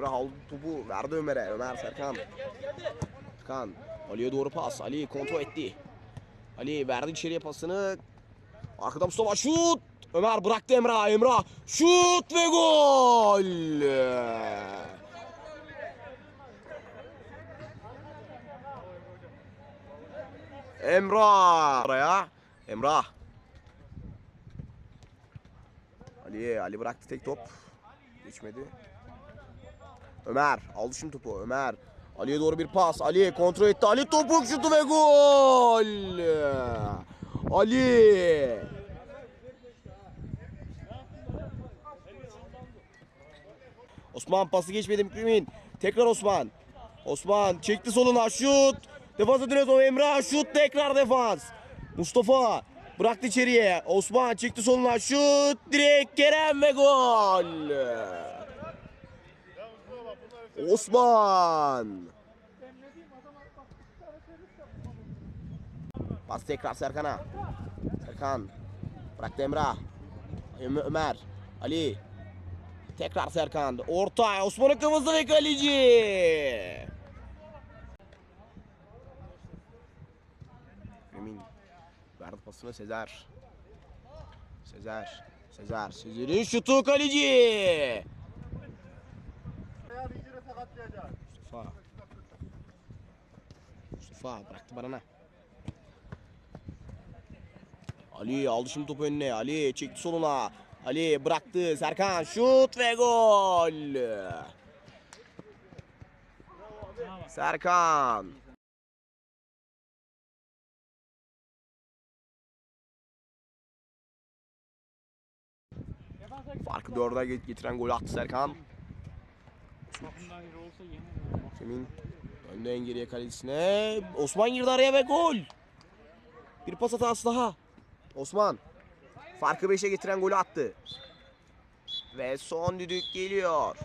Emre aldı topu verdi Ömer'e. Ömer Serkan. Serkan. Ali'ye doğru pas. Ali kontrol etti. Ali verdi içeriye pasını. Arkada Mustafa şut. Ömer bıraktı Emrah. Emrah şut ve gol. Emrah. Oraya. Emrah. Ali, Ali bıraktı tek top. Geçmedi. Ömer aldı şimdi topu. Ömer. Ali'ye doğru bir pas. Ali kontrol etti. Ali topuk şutu ve gol. Ali. Osman pası geçmedi Mükremin. Tekrar Osman. Osman çekti soluna şut. Defansa o Emrah şut tekrar defans. Mustafa bıraktı içeriye. Osman çekti soluna şut. Direkt Kerem ve gol. Osman. Pas tekrar Serkan'a. Serkan. Bıraktı Emrah. Ömer. Ali. Tekrar Serkan. Orta. Osman'ın kafası ve kaleci. Emin. Verdi pasını Sezer. Sezer. Sezer. Sezer'in şutu kaleci. Mustafa. Mustafa bıraktı bana. Ali aldı şimdi topu önüne. Ali çekti soluna. Ali bıraktı. Serkan şut ve gol. Serkan. Farkı dörde get- getiren gol attı Serkan. Semin önde en geriye kalesine. Osman girdi araya ve gol. Bir pas hatası daha. Osman. Farkı 5'e getiren golü attı. Ve son düdük geliyor.